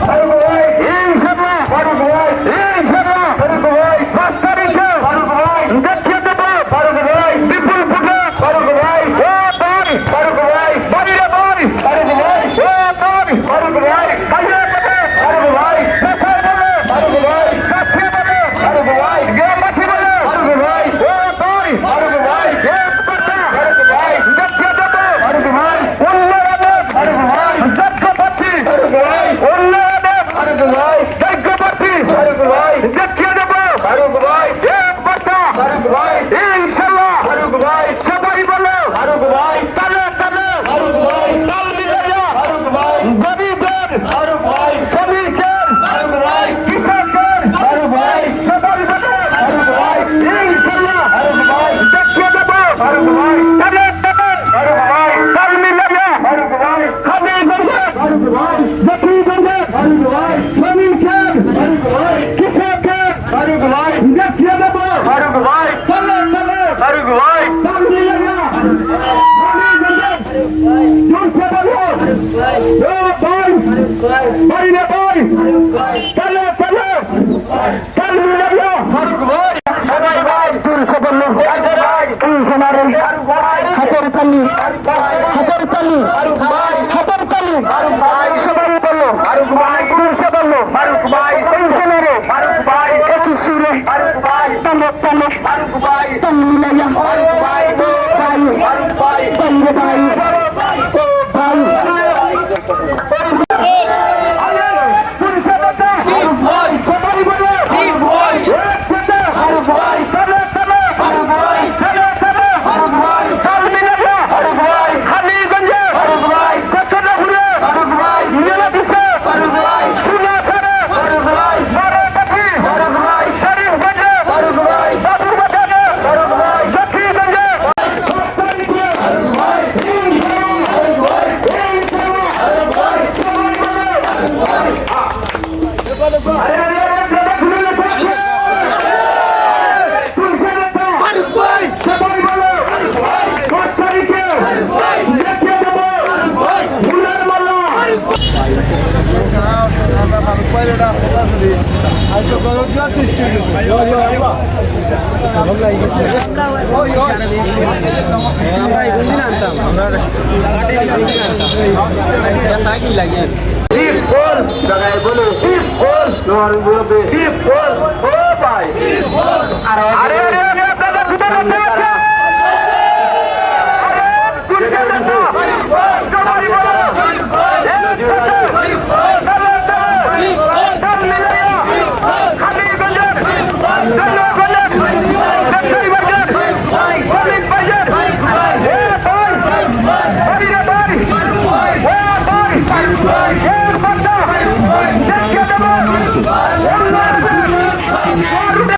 সর্ব மருகுவாய் இலட்சியமா மருகுவாய் சொல்ல சொல்ல மருகுவாய் தம்பியனா மருகுவாய் রে। তলে তলে। তলে মিলাইয়া। তলে ভাই। তলে ভাই। আমরা এই দিন আনতাম আমরা সাইকেল লাগিয়ে গোল জায়গায় বলে শিব গোল নোয়ার গ্রুপে শিব গোল ও ভাই আর আরে আরে আপনাদের ভিতরে আছে আরে দেব